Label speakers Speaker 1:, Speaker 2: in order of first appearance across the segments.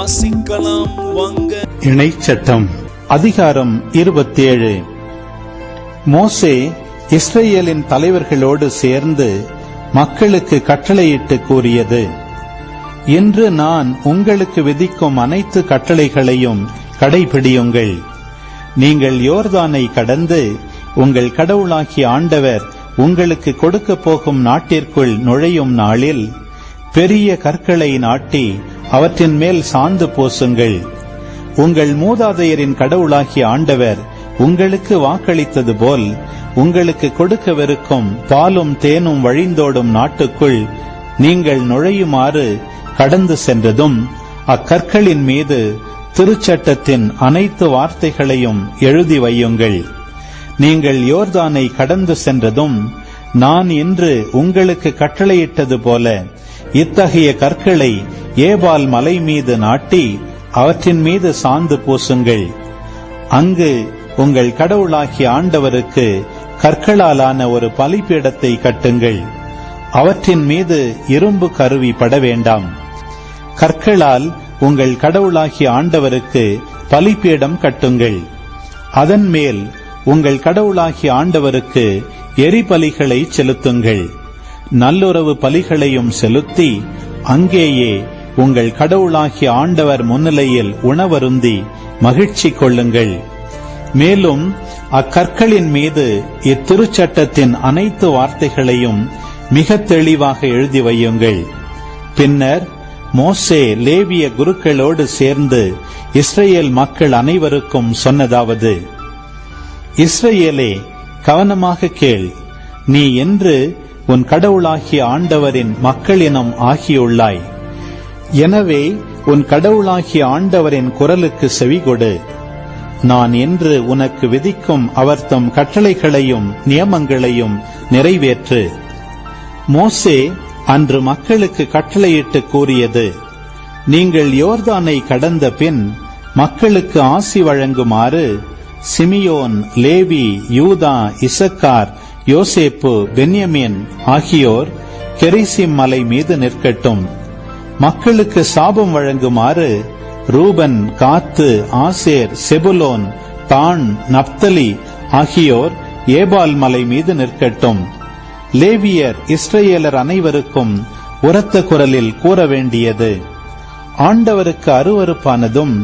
Speaker 1: வாசிக்கலாம் வாங்க.
Speaker 2: இணைச்சட்டம் அதிகாரம் இருபத்தேழு. மோசே இஸ்ரேலின் தலைவர்களோடு சேர்ந்து மக்களுக்கு கட்டளையிட்டு கூறியது இன்று நான் உங்களுக்கு விதிக்கும் அனைத்து கட்டளைகளையும் கடைபிடியுங்கள். நீங்கள் யோர்தானை கடந்து உங்கள் கடவுளாகிய ஆண்டவர் உங்களுக்கு கொடுக்கப் போகும் நாட்டிற்குள் நுழையும் நாளில் பெரிய கற்களை நாட்டி அவற்றின் மேல் சாந்து பூசுங்கள். உங்கள் மூதாதையரின் கடவுளாகிய ஆண்டவர் உங்களுக்கு வாக்களித்தது போல் உங்களுக்கு கொடுக்கவிருக்கும் பாலும் தேனும் வழிந்தோடும் நாட்டுக்குள் நீங்கள் நுழையுமாறு கடந்து சென்றதும் அக்கற்களின் மீது திருச்சட்டத்தின் அனைத்து வார்த்தைகளையும் எழுதி வையுங்கள். நீங்கள் யோர்தானை கடந்து சென்றதும் நான் இன்று உங்களுக்கு கட்டளையிட்டது போல இத்தகைய கற்களை ஏபால் மலை மீது நாட்டி அவற்றின் மீது சாந்து பூசுங்கள். அங்கு உங்கள் கடவுளாகிய ஆண்டவருக்கு கற்களாலான ஒரு பலிபீடத்தை கட்டுங்கள். அவற்றின் மீது இரும்பு கருவி பட வேண்டாம். கற்களால் உங்கள் கடவுளாகிய ஆண்டவருக்கு பலிபீடம் கட்டுங்கள். அதன் மேல் உங்கள் கடவுளாகிய ஆண்டவருக்கு எரிபலிகளை செலுத்துங்கள். நல்லுறவு பலிகளையும் செலுத்தி அங்கேயே உங்கள் கடவுளாகிய ஆண்டவர் முன்னிலையில் உணவருந்தி மகிழ்ச்சி கொள்ளுங்கள். மேலும் அக்கற்களின் மீது இத்திருச்சட்டத்தின் அனைத்து வார்த்தைகளையும் மிக தெளிவாக எழுதி வையுங்கள். பின்னர் மோசே லேவிய குருக்களோடு சேர்ந்து இஸ்ரேல் மக்கள் அனைவருக்கும் சொன்னதாவது இஸ்ரேலே கவனமாக கேள். நீ என்று உன் கடவுளாகிய ஆண்டவரின் மக்களினம் ஆகியுள்ளாய். எனவே உன் கடவுளாகிய ஆண்டவரின் குரலுக்கு செவிகொடு. நான் என்று உனக்கு விதிக்கும் அவர் தம் கட்டளைகளையும் நியமங்களையும் நிறைவேற்று. மோசே அன்று மக்களுக்கு கட்டளையிட்டு கூறியது நீங்கள் யோர்தானை கடந்த பின் மக்களுக்கு ஆசி வழங்குமாறு சிமியோன் லேவி யூதா இசக்கார் யோசேப்பு பென்யமின் ஆகியோர் கெரிசிம் மலை மீது நிற்கட்டும். மக்களுக்கு சாபம் வழங்குமாறு ரூபன் காத்து ஆசேர் செபுலோன் தான் நப்தலி ஆகியோர் ஏபால் மலை மீது நிற்கட்டும். லேவியர் இஸ்ரேலர் அனைவருக்கும் உரத்த குரலில் கூற வேண்டியது ஆண்டவருக்கு அருவருப்பானதும்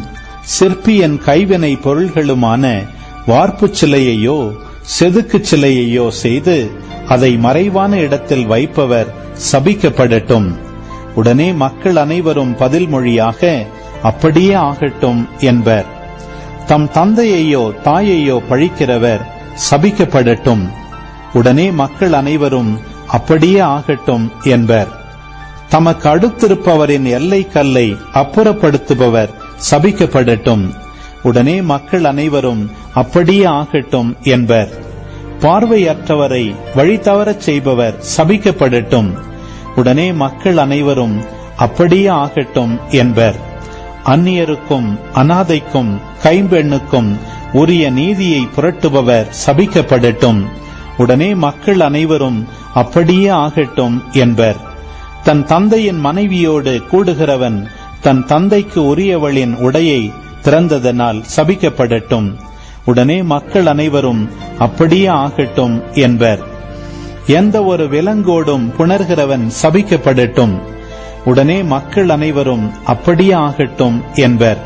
Speaker 2: சிற்பியன் கைவினை பொருள்களுமான வார்ப்புச் சிலையையோ செதுக்குச் சிலையையோ செய்து அதை மறைவான இடத்தில் வைப்பவர் சபிக்கப்படட்டும். உடனே மக்கள் அனைவரும் பதில் மொழியாக அப்படியே ஆகட்டும் என்பர். தம் தந்தையையோ தாயையோ பழிக்கிறவர் சபிக்கப்படட்டும். உடனே மக்கள் அனைவரும் அப்படியே ஆகட்டும் என்பர். தமக்கு அடுத்திருப்பவரின் எல்லை கல்லை அப்புறப்படுத்துபவர் சபிக்கப்படட்டும். உடனே மக்கள் அனைவரும் அப்படியே ஆகட்டும் என்பர். பார்வையற்றவரை வழி தவறச் செய்பவர் சபிக்கப்படட்டும். உடனே மக்கள் அனைவரும் அப்படியே ஆகட்டும் என்பர். அந்நியருக்கும் அனாதைக்கும் கைம்பெண்ணுக்கும் உரிய நீதியை புரட்டுபவர் சபிக்கப்படட்டும். உடனே மக்கள் அனைவரும் அப்படியே ஆகட்டும் என்பர். தன் தந்தையின் மனைவியோடு கூடுகிறவன் தன் தந்தைக்கு உரியவளின் உடையை திறந்ததனால் சபிக்கப்படட்டும். உடனே மக்கள் அனைவரும் அப்படியே ஆகட்டும் என்பர். எந்த ஒரு விலங்கோடும் புணர்கிறவன் சபிக்கப்படட்டும். உடனே மக்கள் அனைவரும் அப்படியே ஆகட்டும் என்பர்.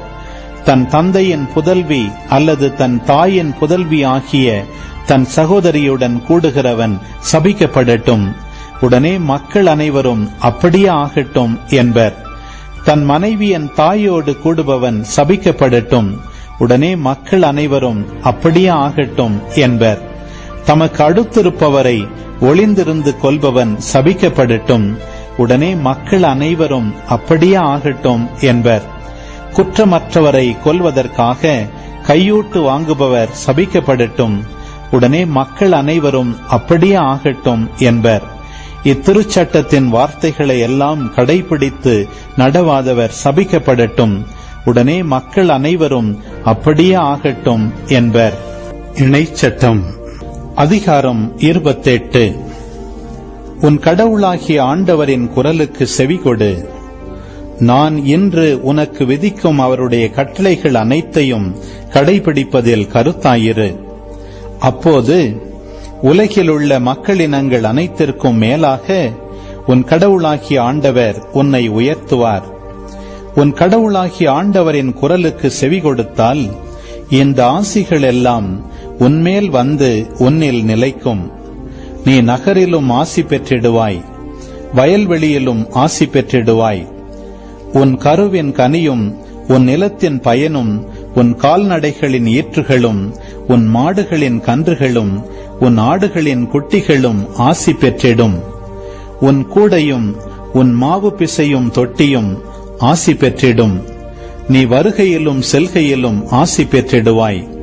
Speaker 2: தன் தந்தையின் புதல்வி அல்லது தன் தாயின் புதல்வி ஆகிய தன் சகோதரியுடன் கூடுகிறவன் சபிக்கப்படட்டும். உடனே மக்கள் அனைவரும் அப்படியே ஆகட்டும் என்பர். தன் மனைவியின் தாயோடு கூடுபவன் சபிக்கப்படட்டும். உடனே மக்கள் அனைவரும் அப்படியே ஆகட்டும் என்பர். தமக்கு அடுத்திருப்பவரை ஒளிந்திருந்து கொல்பவன் சபிக்கப்படட்டும். உடனே மக்கள் அனைவரும் அப்படியே ஆகட்டும் என்பர். குற்றமற்றவரை கொல்வதற்காக கையூட்டு வாங்குபவர் சபிக்கப்படட்டும். உடனே மக்கள் அனைவரும் அப்படியே ஆகட்டும் என்பர். இத்திருச்சட்டத்தின் வார்த்தைகளை எல்லாம் கடைபிடித்து நடவாதவர் சபிக்கப்படட்டும். உடனே மக்கள் அனைவரும் அப்படியே ஆகட்டும் என்பர். இணைச்சட்டம். அதிகாரம் இருபத்தெட்டு. உன் கடவுளாகிய ஆண்டவரின் குரலுக்கு செவிகொடு நான் இன்று உனக்கு விதிக்கும் அவருடைய கட்டளைகள் அனைத்தையும் கடைபிடிப்பதில் கருத்தாயிரு. அப்போது உலகிலுள்ள மக்களினங்கள் அனைத்திற்கும் மேலாக உன் கடவுளாகிய ஆண்டவர் உன்னை உயர்த்துவார். உன் கடவுளாகிய ஆண்டவரின் குரலுக்கு செவி கொடுத்தால் இந்த ஆசிகள் எல்லாம் உன்மேல் வந்து உன்னில் நிலைக்கும். நீ நகரிலும் ஆசி பெற்றிடுவாய். வயல்வெளியிலும் ஆசி பெற்றிடுவாய். உன் கருவின் கனியும் உன் நிலத்தின் பயனும் உன் கால்நடைகளின் ஈற்றுகளும் உன் மாடுகளின் கன்றுகளும் உன் ஆடுகளின் குட்டிகளும் ஆசி பெற்றிடும். உன் கூடையும் உன் மாவு பிசையும் தொட்டியும் ஆசி பெற்றிடும். நீ வருகையிலும் செல்கையிலும் ஆசி பெற்றிடுவாய்.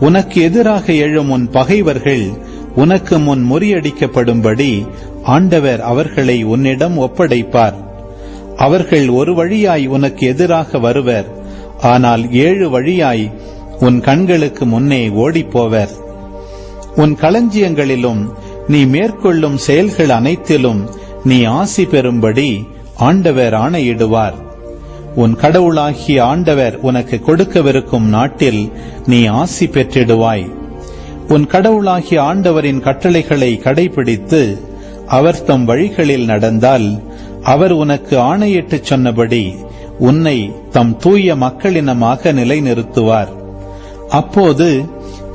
Speaker 2: உனக்கு எதிராக எழும் உன் பகைவர்கள் உனக்கு முன் முறியடிக்கப்படும்படி ஆண்டவர் அவர்களை உன்னிடம் ஒப்படைப்பார். அவர்கள் ஒரு வழியாய் உனக்கு எதிராக வருவர். ஆனால் ஏழு வழியாய் உன் கண்களுக்கு முன்னே ஓடிப்போவர். உன் களஞ்சியங்களிலும் நீ மேற்கொள்ளும் செயல்கள் அனைத்திலும் நீ ஆசி பெறும்படி ஆண்டவர் ஆணையிடுவார். உன் கடவுளாகிய ஆண்டவர் உனக்கு கொடுக்கவிருக்கும் நாட்டில் நீ ஆசி பெற்றிடுவாய். உன் கடவுளாகிய ஆண்டவரின் கட்டளைகளை கடைபிடித்து அவர் தம் வழிகளில் நடந்தால் அவர் உனக்கு ஆணையிட்டுச் சொன்னபடி உன்னை தம் தூய மக்களினமாக நிலைநிறுத்துவார். அப்போது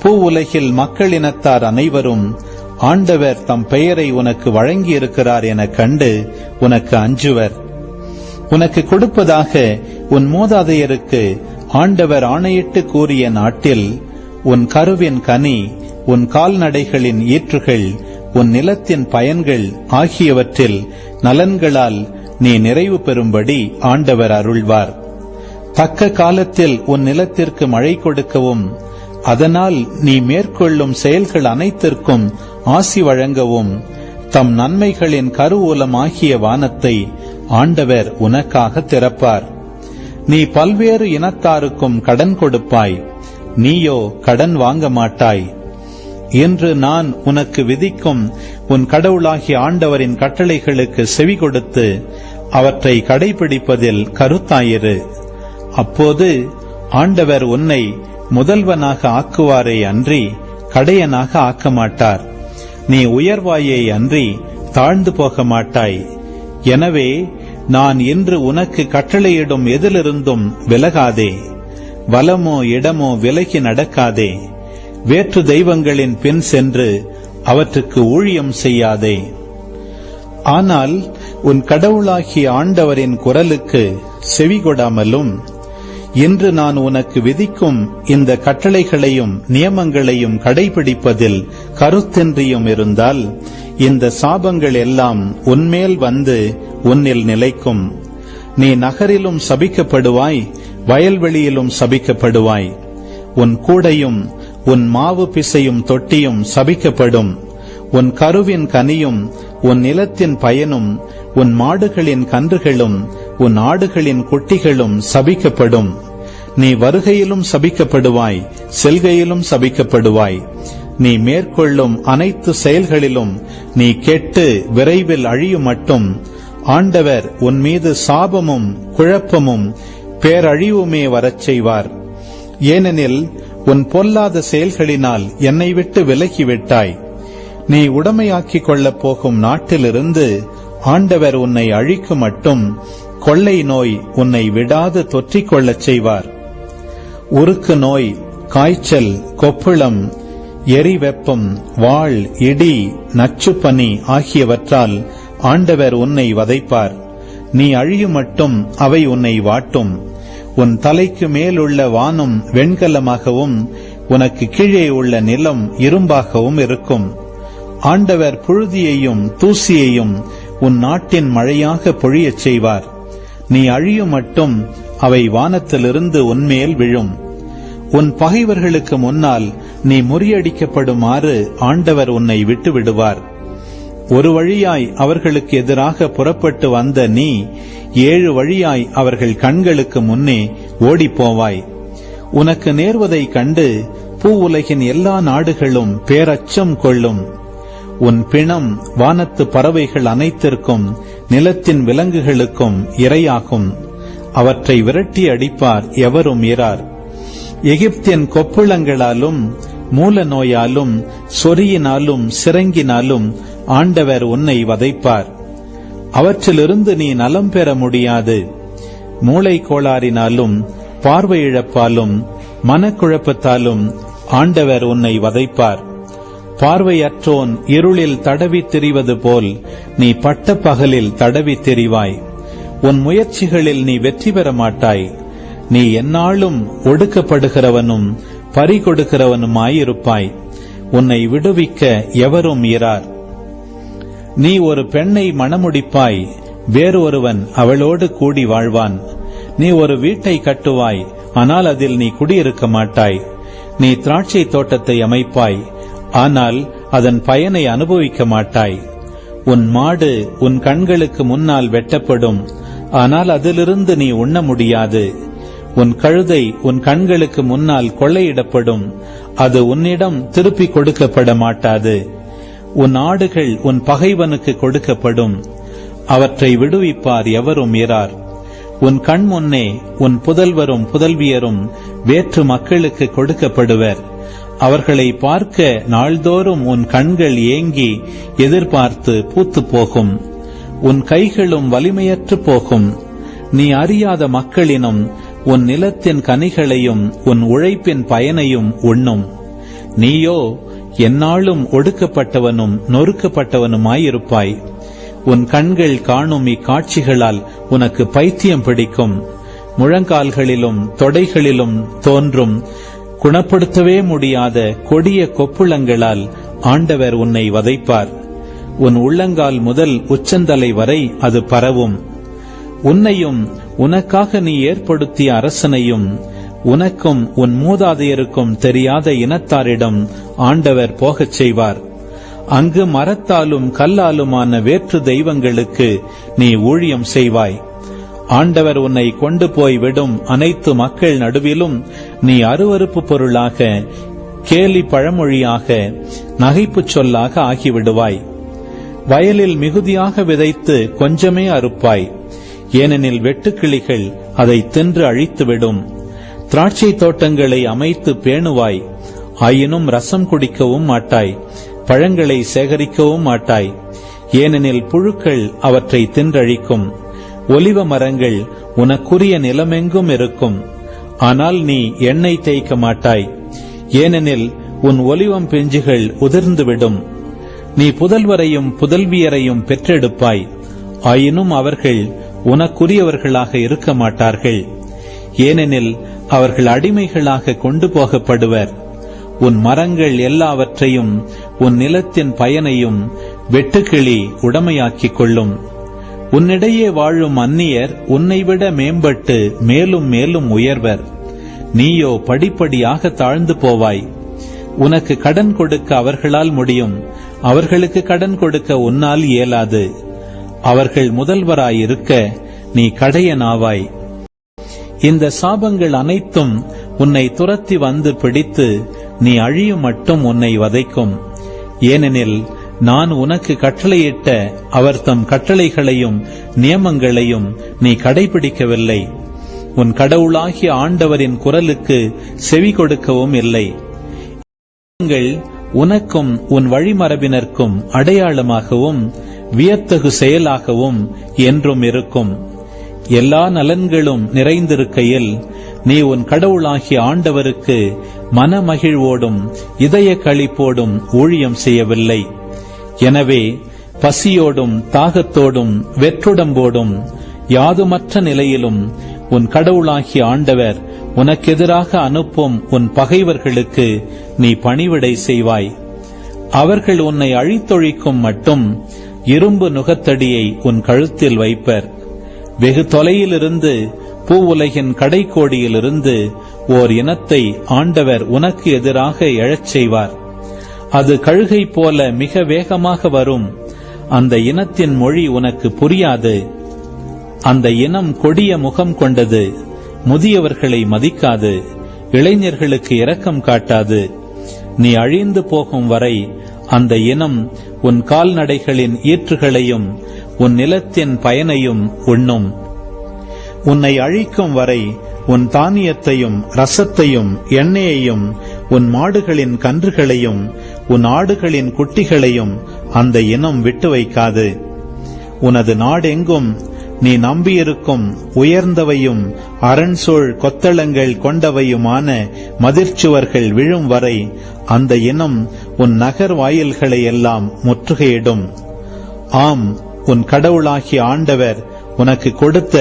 Speaker 2: பூ உலகில் மக்களினத்தார் அனைவரும் ஆண்டவர் தம் பெயரை உனக்கு வழங்கியிருக்கிறார் எனக் கண்டு உனக்கு அஞ்சுவர். உனக்கு கொடுப்பதாக உன் மூதாதையருக்கு ஆண்டவர் ஆணையிட்டு கூறிய நாட்டில் உன் கருவின் கனி உன் கால்நடைகளின் ஈற்றுகள் உன் நிலத்தின் பயன்கள் ஆகியவற்றில் நலன்களால் நீ நிறைவு பெறும்படி ஆண்டவர் அருள்வார். தக்க காலத்தில் உன் நிலத்திற்கு மழை கொடுக்கவும் அதனால் நீ மேற்கொள்ளும் செயல்கள் அனைத்திற்கும் ஆசி வழங்கவும் தம் நன்மைகளின் கருவூலமாகிய வானத்தை ஆண்டவர் உனக்காக திறப்பார். நீ பல்வேறு இனத்தாருக்கும் கடன் கொடுப்பாய். நீயோ கடன் வாங்க மாட்டாய் இன்று நான் உனக்கு விதிக்கும் உன் கடவுளாகிய ஆண்டவரின் கட்டளைகளுக்கு செவி கொடுத்து அவற்றை கடைபிடிப்பதில் கருத்தாயிரு. அப்போது ஆண்டவர் உன்னை முதல்வனாக ஆக்குவாரே அன்றி கடையனாக ஆக்க மாட்டார் நீ உயர்வாயே அன்றி தாழ்ந்து போக மாட்டாய் எனவே நான் இன்று உனக்கு கட்டளையிடும் எதிலிருந்தும் விலகாதே. வலமோ இடமோ விலகி நடக்காதே. வேற்று தெய்வங்களின் பின் சென்று அவற்றுக்கு ஊழியம் செய்யாதே. ஆனால் உன் கடவுளாகிய ஆண்டவரின் குரலுக்கு செவிகொடாமலும் இன்று நான் உனக்கு விதிக்கும் இந்த கட்டளைகளையும் நியமங்களையும் கடைபிடிப்பதில் கருத்தின்றியும் இருந்தால் இந்த சாபங்கள் எல்லாம் உன்மேல் வந்து உன்னில் நிலைக்கும். நீ நகரிலும் சபிக்கப்படுவாய் வயல்வெளியிலும் சபிக்கப்படுவாய். உன் கூடையும் உன் மாவு பிசையும் தொட்டியும் சபிக்கப்படும். உன் கருவின் கனியும் உன் நிலத்தின் பயனும் உன் மாடுகளின் கன்றுகளும் உன் ஆடுகளின் குட்டிகளும் சபிக்கப்படும். நீ வருகையிலும் சபிக்கப்படுவாய் செல்கையிலும் சபிக்கப்படுவாய். நீ மேற்கொள்ளும் அனைத்து செயல்களிலும் நீ கெட்டு விரைவில் அழியும் மட்டும் ஆண்டவர் உன் மீது சாபமும் குழப்பமும் பேரழிவுமே வரச் செய்வார். ஏனெனில் உன் பொல்லாத செயல்களினால் என்னை விட்டு விலகிவிட்டாய். நீ உடமையாக்கிக் கொள்ளப் போகும் நாட்டிலிருந்து ஆண்டவர் உன்னை அழிக்கும் மட்டும் கொள்ளை நோய் உன்னை விடாது தொற்றிக் கொள்ளச் செய்வார். உருக்கு நோய் காய்ச்சல் கொப்புளம் எரிவெப்பம் வாள் இடி நச்சுப்பனி ஆகியவற்றால் ஆண்டவர் உன்னை வதைப்பார். நீ அழியும் மட்டும் அவை உன்னை வாட்டும். உன் தலைக்கு மேலுள்ள வானம் வெண்கலமாகவும் உனக்கு கீழே உள்ள நிலம் இரும்பாகவும் இருக்கும். ஆண்டவர் புழுதியையும் தூசியையும் உன் நாட்டின் மழையாக பொழியச் செய்வார். நீ அழியும் மட்டும் அவை வானத்திலிருந்து உன்மேல் விழும். உன் பகைவர்களுக்கு முன்னால் நீ முறியடிக்கப்படுமாறு ஆண்டவர் உன்னை விட்டு விடுவார் ஒரு வழியாய் அவர்களுக்கு எதிராக புறப்பட்டு வந்த நீ ஏழு வழியாய் அவர்கள் கண்களுக்கு முன்னே ஓடிப்போவாய். உனக்கு நேர்வதை கண்டு பூ உலகின் எல்லா நாடுகளும் பேரச்சம் கொள்ளும். உன் பிணம் வானத்து பறவைகள் அனைத்திற்கும் நிலத்தின் விலங்குகளுக்கும் இரையாகும். அவற்றை விரட்டி அடிப்பார் எவரும் இரார். எகிப்தின் கொப்புளங்களாலும் மூல நோயாலும் சொறியினாலும் சிறங்கினாலும் ஆண்டவர் உன்னை வதைப்பார். அவற்றிலிருந்து நீ நலம் பெற முடியாது. மூளை கோளாறினாலும் பார்வை இழப்பாலும் மனக்குழப்பத்தாலும் ஆண்டவர் உன்னை வதைப்பார். பார்வையற்றோன் இருளில் தடவி திரிவது போல் நீ பட்ட பகலில் தடவி திரிவாய். உன் முயற்சிகளில் நீ வெற்றி பெற மாட்டாய். நீ எந்நாளும் ஒடுக்கப்படுகிறவனும் பறிகொடுக்கிறவனுமாயிருப்பாய் உன்னை விடுவிக்க எவரும் இரார். நீ ஒரு பெண்ணை மணமுடிப்பாய் வேறு ஒருவன் அவளோடு கூடி வாழ்வான். நீ ஒரு வீட்டை கட்டுவாய் ஆனால் அதில் நீ குடியிருக்க மாட்டாய். நீ திராட்சை தோட்டத்தை அமைப்பாய் ஆனால் அதன் பயனை அனுபவிக்க மாட்டாய். உன் மாடு உன் கண்களுக்கு முன்னால் வெட்டப்படும் ஆனால் அதிலிருந்து நீ உண்ண முடியாது. உன் கழுதை உன் கண்களுக்கு முன்னால் கொள்ளையிடப்படும். அது உன்னிடம் திருப்பிக் கொடுக்கப்பட மாட்டாது உன் ஆடுகள் உன் பகைவனுக்கு கொடுக்கப்படும். அவற்றை விடுவிப்பார் எவரும் இரார். உன் கண் முன்னே உன் புதல்வரும் புதல்வியரும் வேற்று மக்களுக்கு கொடுக்கப்படுவர். அவர்களை பார்க்க நாள்தோறும் உன் கண்கள் ஏங்கி எதிர்பார்த்து பூத்து போகும். உன் கைகளும் வலிமையற்று போகும். நீ அறியாத மக்களினும் உன் நிலத்தின் கனிகளையும் உன் உழைப்பின் பயனையும் உண்ணும். நீயோ எந்நாளும் ஒடுக்கப்பட்டவனும் நொறுக்கப்பட்டவனுமாயிருப்பாய். உன் கண்கள் காணும் இக்காட்சிகளால் உனக்கு பைத்தியம் பிடிக்கும். முழங்கால்களிலும் தொடைகளிலும் தோன்றும். குணப்படுத்தவே முடியாத கொடிய கொப்புளங்களால் ஆண்டவர் உன்னை வதைப்பார். உன் உள்ளங்கால் முதல் உச்சந்தலை வரை அது பரவும். உன்னையும் உனக்காக நீ ஏற்படுத்திய அரசனையும் உனக்கும் உன் மூதாதையருக்கும் தெரியாத இனத்தாரிடம் ஆண்டவர் போகச் செய்வார். அங்கு மரத்தாலும் கல்லாலுமான வேற்று தெய்வங்களுக்கு நீ ஊழியம் செய்வாய். ஆண்டவர் உன்னை கொண்டு போய் விடும் அனைத்து மக்கள் நடுவிலும் நீ அருவருப்பு பொருளாக கேலி பழமொழியாக நகைப்புச் சொல்லாக ஆகிவிடுவாய். வயலில் மிகுதியாக விதைத்து கொஞ்சமே அறுப்பாய். ஏனெனில் வெட்டுக்கிளிகள் அதை தின்று அழித்துவிடும். திராட்சை தோட்டங்களை அமைத்து பேணுவாய். ஆயினும் ரசம் குடிக்கவும் மாட்டாய். பழங்களை சேகரிக்கவும் மாட்டாய். ஏனெனில் புழுக்கள் அவற்றை தின்றழிக்கும். ஒலிவ மரங்கள் உனக்குரிய நிலமெங்கும் இருக்கும். ஆனால் நீ எண்ணெய் தேய்க்க மாட்டாய். ஏனெனில் உன் ஒலிவம் பெஞ்சுகள் உதிர்ந்துவிடும். நீ புதல்வரையும் புதல்வியரையும் பெற்றெடுப்பாய். ஆயினும் அவர்கள் உனக்குரியவர்களாக இருக்க மாட்டார்கள். ஏனெனில் அவர்கள் அடிமைகளாக கொண்டு போகப்படுவர். உன் மரங்கள் எல்லாவற்றையும் உன் நிலத்தின் பயனையும் வெட்டுக்கிளி உடமையாக்கிக் கொள்ளும். உன்னிடையே வாழும் அந்நியர் உன்னைவிட மேம்பட்டு மேலும் மேலும் உயர்வர். நீயோ படிப்படியாக தாழ்ந்து போவாய். உனக்கு கடன் கொடுக்க அவர்களால் முடியும். அவர்களுக்கு கடன் கொடுக்க உன்னால் இயலாது. அவர்கள் முதல்வராயிருக்க நீ கடையனாவாய். இந்த சாபங்கள் அனைத்தும் உன்னை துரத்தி வந்து பிடித்து நீ அழியும் மட்டும் உன்னை வதைக்கும். ஏனெனில் நான் உனக்கு கட்டளையிட்ட அவர் தம் கட்டளைகளையும் நியமங்களையும் நீ கடைபிடிக்கவில்லை. உன் கடவுளாகிய ஆண்டவரின் குரலுக்கு செவி கொடுக்கவும் இல்லை. உனக்கும் உன் வழிமரபினருக்கும் அடையாளமாகவும் வியத்தகு செயலாகவும் என்றும் இருக்கும். எல்லா நலன்களும் நிறைந்திருக்கையில் நீ உன் கடவுளாகிய ஆண்டவருக்கு மனமகிழ்வோடும் இதய களிப்போடும் ஊழியம் செய்யவில்லை. எனவே பசியோடும் தாகத்தோடும் வெற்றுடம்போடும் யாதுமற்ற நிலையிலும் உன் கடவுளாகிய ஆண்டவர் உனக்கெதிராக அனுப்பும் உன் பகைவர்களுக்கு நீ பணிவிடை செய்வாய். அவர்கள் உன்னை அழித்தொழிக்கும் மட்டும் இரும்பு நுகத்தடியை உன் கழுத்தில் வைப்பர். வெகு தொலையிலிருந்து பூவுலகின் கடைக்கோடியிலிருந்து ஓர் இனத்தை ஆண்டவர் உனக்கு எதிராக எழச் செய்வார். அது கழுகை போல மிக வேகமாக வரும். அந்த இனத்தின் மொழி உனக்கு புரியாது. அந்த இனம் கொடிய முகம் கொண்டது. முதியவர்களை மதிக்காது. இளைஞர்களுக்கு இரக்கம் காட்டாது. நீ அழிந்து போகும் வரை அந்த இனம் உன் கால்நடைகளின் ஈற்றுகளையும் உன் நிலத்தின் பயனையும் உண்ணும். உன்னை அழிக்கும் வரை உன் தானியத்தையும் ரசத்தையும் எண்ணெயையும் உன் மாடுகளின் கன்றுகளையும் உன் ஆடுகளின் குட்டிகளையும் அந்த இனம் விட்டு வைக்காது. உனது நாடெங்கும் நீ நம்பியிருக்கும் உயர்ந்தவையும் அரண்சோழ் கொத்தளங்கள் கொண்டவையுமான மதிர்ச்சுவர்கள் விழும் வரை அந்த இனம் உன் நகர் வாயில்களை எல்லாம் முற்றுகையிடும். ஆம் உன் கடவுளாகிய ஆண்டவர் உனக்கு கொடுத்த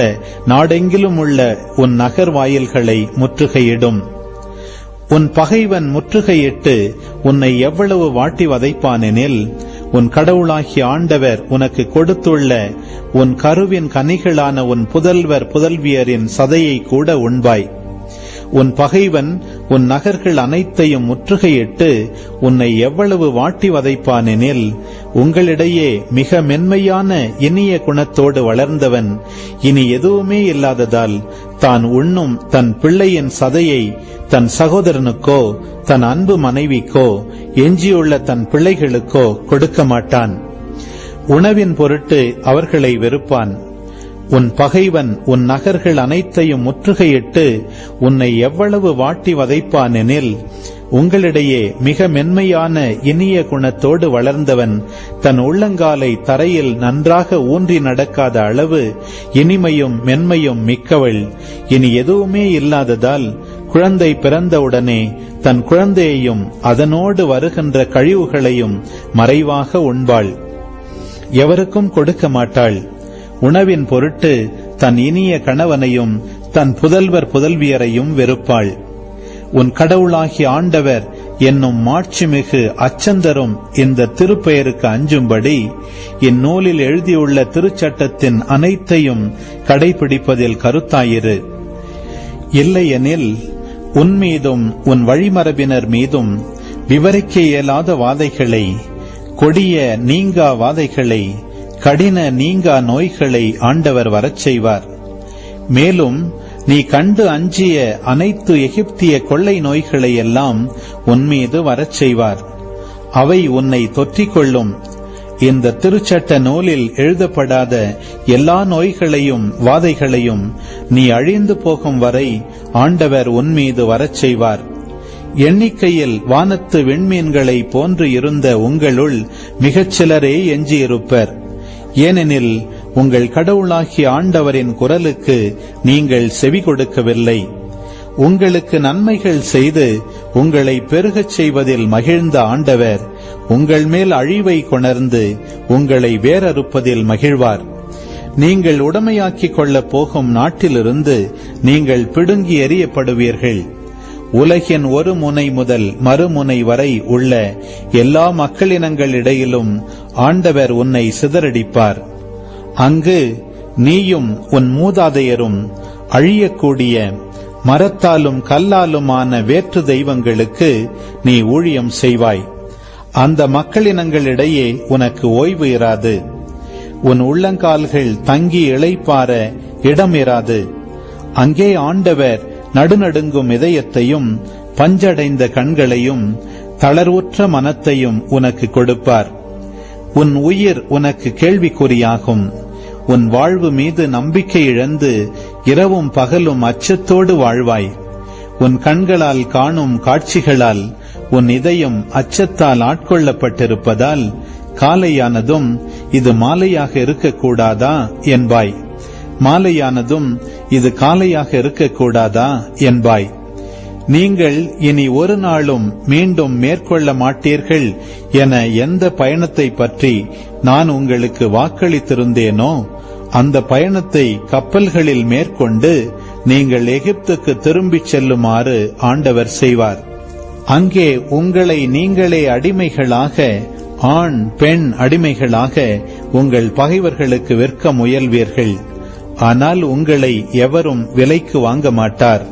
Speaker 2: நாடெங்கிலும் உள்ள உன் நகர் வாயில்களை முற்றுகையிடும். உன் பகைவன் முற்றுகையிட்டு உன்னை எவ்வளவு வாட்டி வதைப்பானெனில் உன் கடவுளாகிய ஆண்டவர் உனக்கு கொடுத்துள்ள உன் கருவின் கனிகளான உன் புதல்வர் புதல்வியரின் சதையை கூட உண்பாய். உன் பகைவன் உன் நகர்கள் அனைத்தையும் முற்றுகையிட்டு உன்னை எவ்வளவு வாட்டி வதைப்பானெனில் உங்களிடையே மிக மென்மையான இனிய குணத்தோடு வளர்ந்தவன். இனி எதுவுமே இல்லாததால் தான் உண்ணும் தன் பிள்ளையின் சதையை தன் சகோதரனுக்கோ தன் அன்பு மனைவிக்கோ எஞ்சியுள்ள தன் பிள்ளைகளுக்கோ கொடுக்க மாட்டான் உணவின் பொருட்டு அவர்களை வெறுப்பான். உன் பகைவன் உன் நகர்கள் அனைத்தையும் முற்றுகையிட்டு உன்னை எவ்வளவு வாட்டி வதைப்பானெனில் உங்களிடையே மிக மென்மையான இனிய குணத்தோடு வளர்ந்தவன் தன் உள்ளங்காலை தரையில் நன்றாக ஊன்றி நடக்காத அளவு இனிமையும் மென்மையும் மிக்கவள். இனி எதுவுமே இல்லாததால் குழந்தை பிறந்தவுடனே தன் குழந்தையையும் அதனோடு வருகின்ற கழிவுகளையும் மறைவாக உண்பாள். எவருக்கும் கொடுக்க மாட்டாள். உணவின் பொருட்டு தன் இனிய கணவனையும் தன் புதல்வர் புதல்வியரையும் வெறுப்பாள். உன் கடவுளாகிய ஆண்டவர் என்னும் மாட்சிமிகு அச்சந்தரும் இந்த திருப்பெயருக்கு அஞ்சும்படி இந்நூலில் எழுதியுள்ள திருச்சட்டத்தின் அனைத்தையும் கடைபிடிப்பதில் கருத்தாயிரு. இல்லையெனில் உன் மீதும் உன் வழிமரபினர் மீதும் விவரிக்க இயலாத வாதைகளை கொடிய நீங்கா வாதைகளை கடின நீங்கா நோய்களை ஆண்டவர் வரச் செய்வார். மேலும் நீ கண்டு அஞ்சிய அனைத்து எகிப்திய கொள்ளை நோய்களை எல்லாம் உன்மீது வரச் செய்வார். அவை உன்னை தொற்றிக்கொள்ளும். இந்த திருச்சட்ட நூலில் எழுதப்படாத எல்லா நோய்களையும் வாதைகளையும் நீ அழிந்து போகும் வரை ஆண்டவர் உன்மீது வரச் செய்வார். எண்ணிக்கையில் வானத்து விண்மீன்களை போன்று இருந்த உங்களுள் மிகச் சிலரே எஞ்சியிருப்பர். ஏனெனில் உங்கள் கடவுளாகிய ஆண்டவரின் குரலுக்கு நீங்கள் செவி கொடுக்கவில்லை. உங்களுக்கு நன்மைகள் செய்து உங்களை பெருகச் செய்வதில் மகிழ்ந்த ஆண்டவர் உங்கள் மேல் அழிவை கொணர்ந்து உங்களை வேரறுப்பதில் மகிழ்வார். நீங்கள் உடமையாக்கிக் கொள்ளப் போகும் நாட்டிலிருந்து நீங்கள் பிடுங்கி எறியப்படுவீர்கள். உலகின் ஒரு முனை முதல் மறுமுனை வரை உள்ள எல்லா மக்களினங்களிடையிலும் ஆண்டவர் உன்னை சிதறடிப்பார். அங்கு நீயும் உன் மூதாதையரும் அழியக்கூடிய மரத்தாலும் கல்லாலுமான வேற்று தெய்வங்களுக்கு நீ ஊழியம் செய்வாய். அந்த மக்களினங்களிடையே உனக்கு ஓய்வு இராது. உன் உள்ளங்கால்கள் தங்கி இளைப்பார இடம் இராது அங்கே ஆண்டவர் நடுநடுங்கும் இதயத்தையும் பஞ்சடைந்த கண்களையும் தளர்வுற்ற மனத்தையும் உனக்கு கொடுப்பார். உன் உயிர் உனக்கு கேள்விக்குறியாகும். உன் வாழ்வு மீது நம்பிக்கை இழந்து இரவும் பகலும் அச்சத்தோடு வாழ்வாய். உன் கண்களால் காணும் காட்சிகளால் உன் இதயம் அச்சத்தால் ஆட்கொள்ளப்பட்டிருப்பதால் காலையானதும் இது மாலையாக இருக்கக்கூடாதா என்பாய். மாலையானதும் இது காலையாக இருக்கக்கூடாதா? என்பாய். நீங்கள் இனி ஒரு நாளும் மீண்டும் மேற்கொள்ள மாட்டீர்கள் என எந்த பயணத்தை பற்றி நான் உங்களுக்கு வாக்களித்திருந்தேனோ அந்த பயணத்தை கப்பல்களில் மேற்கொண்டு நீங்கள் எகிப்துக்கு திரும்பிச் செல்லுமாறு ஆண்டவர் செய்வார். அங்கே உங்களை நீங்களே அடிமைகளாக ஆண் பெண் அடிமைகளாக உங்கள் பகைவர்களுக்கு விற்க முயல்வீர்கள். ஆனால் உங்களை எவரும் விலைக்கு வாங்க மாட்டார்.